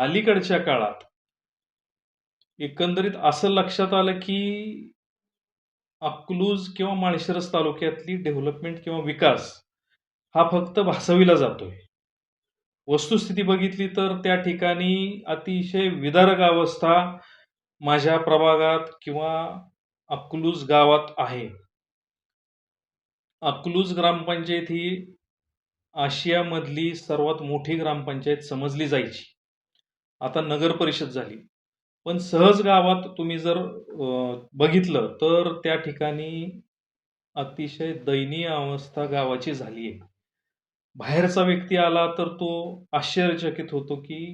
अलीकडच्या काळात एकंदरीत असं लक्षात आलं की अकलूज किंवा माळशिरस तालुक्यातली डेव्हलपमेंट किंवा विकास हा फक्त भासविला जातोय. वस्तुस्थिती बघितली तर त्या ठिकाणी अतिशय विदारक अवस्था माझ्या प्रभागात किंवा अकलूज गावात आहे. अकलूज ग्रामपंचायत ही आशियामधली सर्वात मोठी ग्रामपंचायत समजली जायची. आता नगर परिषद झाली. पण सहज गावात तुम्ही जर बघितलं तर त्या ठिकाणी अतिशय दयनीय अवस्था गावाची झाली आहे बाहेरचा व्यक्ती आला तर तो आश्चर्यचकित होतो की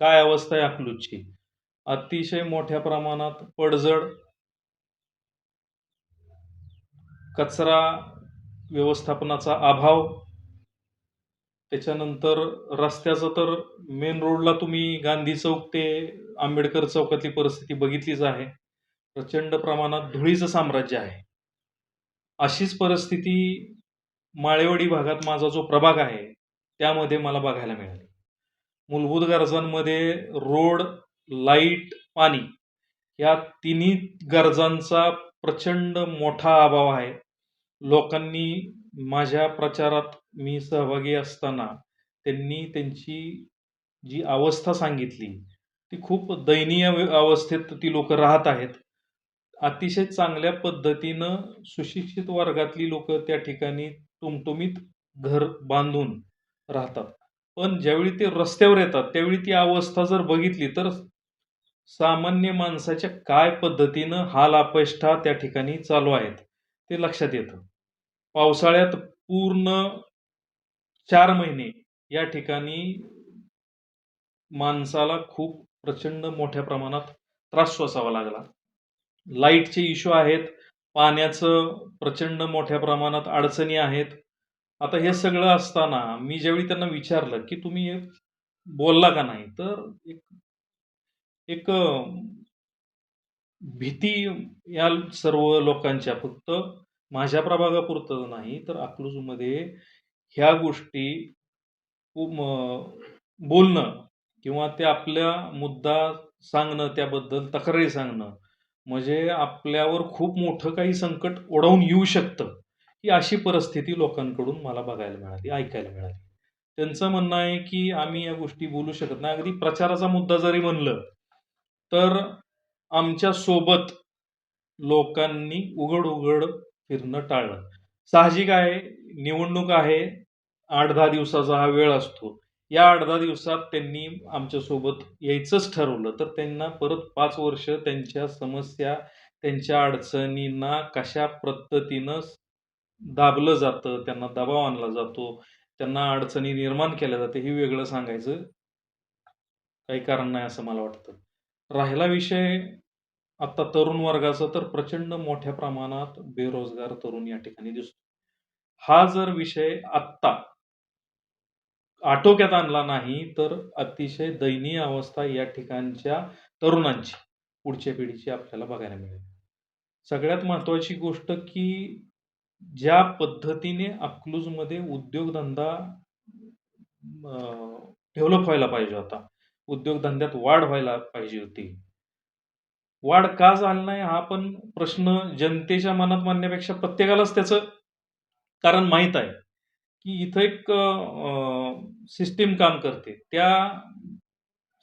काय अवस्था आहे अकलूजची. अतिशय मोठ्या प्रमाणात पडझड कचरा व्यवस्थापनाचा अभाव त्याच्यानंतर रस्त्याचं तर मेन रोडला तुम्ही गांधी चौक ते आंबेडकर चौकातली परिस्थिती बघितलीच आहे. प्रचंड प्रमाणात धुळीचं साम्राज्य आहे. अशीच परिस्थिती माळेवाडी भागात माझा जो प्रभाग आहे त्यामध्ये मला बघायला मिळाली. मूलभूत गरजांमध्ये रोड लाइट पाणी या तिन्ही गरजांचा प्रचंड मोठा अभाव आहे. लोकांनी माझ्या प्रचारात मी सहभागी असताना त्यांनी त्यांची जी अवस्था सांगितली ती खूप दयनीय अवस्थेत ती लोक राहत आहेत. अतिशय चांगल्या पद्धतीनं सुशिक्षित वर्गातली लोक त्या ठिकाणी टुमटुमीत घर बांधून राहतात. पण ज्यावेळी ते रस्त्यावर येतात त्यावेळी ती अवस्था जर बघितली तर सामान्य माणसाच्या काय पद्धतीनं हाल अपेष्टा त्या ठिकाणी चालू आहेत ते लक्षात येतं. पावसाळ्यात पूर्ण चार महिने या ठिकाणी माणसाला खूप प्रचंड मोठ्या प्रमाणात त्रास सोसावा लागला. लाईटचे इश्यू आहेत पाण्याचं प्रचंड मोठ्या प्रमाणात अडचणी आहेत. आता हे सगळं असताना मी ज्यावेळी त्यांना विचारलं की तुम्ही बोलला का नाही तर एक एक भीती या सर्व लोकांच्या फक्त माझ्या प्रभागापुरतं नाही तर अकलूजमध्ये ह्या गोष्टी खूप बोलणं किंवा ते आपल्या मुद्दा सांगणं त्याबद्दल तक्रारी सांगणं म्हणजे आपल्यावर खूप मोठं काही संकट ओढवून येऊ शकतं ही अशी परिस्थिती लोकांकडून मला बघायला मिळाली ऐकायला मिळाली. त्यांचं म्हणणं आहे की आम्ही या गोष्टी बोलू शकत नाही. अगदी प्रचाराचा मुद्दा जरी म्हणलं तर आमच्यासोबत लोकांनी उघड उघड फिरणं टाळलं साहजिक आहे निवडणूक आहे आठ दहा दिवसाचा हा वेळ असतो. या आठ दहा दिवसात त्यांनी आमच्यासोबत यायचंच ठरवलं तर त्यांना परत पाच वर्ष त्यांच्या समस्या त्यांच्या अडचणींना कशा पद्धतीनं दाबलं जातं त्यांना दबाव आणला जातो त्यांना अडचणी निर्माण केल्या जाते हे वेगळं सांगायचं काही कारण नाही असं मला वाटतं. राहिला विषय आता तरुण वर्गाचा तर प्रचंड मोठ्या प्रमाणात बेरोजगार तरुण या ठिकाणी दिसतो हा जर विषय आत्ता आटोक्यात आणला नाही तर अतिशय दयनीय अवस्था या ठिकाणच्या तरुणांची पुढच्या पिढीची आपल्याला बघायला मिळेल. सगळ्यात महत्त्वाची गोष्ट की ज्या पद्धतीने अकलूजमध्ये उद्योगधंदा डेव्हलप व्हायला पाहिजे होता उद्योगधंद्यात वाढ व्हायला पाहिजे होती वाढ का झाली नाही हा पण प्रश्न जनतेच्या मनात मानण्यापेक्षा प्रत्येकालाच त्याचं कारण माहीत आहे. की इथं एक सिस्टीम काम करते. त्या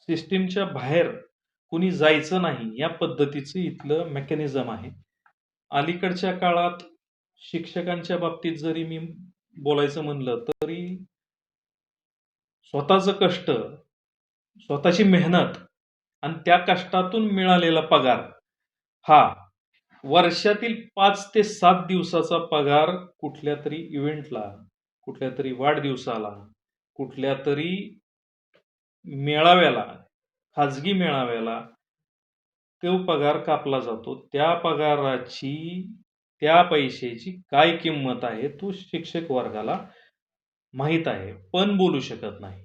सिस्टीमच्या बाहेर कुणी जायचं नाही या पद्धतीचं इथलं मेकॅनिझम आहे. अलीकडच्या काळात शिक्षकांच्या बाबतीत जरी मी बोलायचं म्हणलं तरी स्वतःचं कष्ट स्वतःची मेहनत आणि त्या कष्टातून मिळालेला पगार. हा वर्षातील पाच ते सात दिवसाचा पगार कुठल्या तरी इव्हेंटला कुठल्या तरी वाढदिवसाला कुठल्या तरी मेळाव्याला खाजगी मेळाव्याला तो पगार कापला जातो. त्या पगाराची त्या पैशाची काय किंमत आहे तो शिक्षक वर्गाला माहीत आहे. पण बोलू शकत नाही.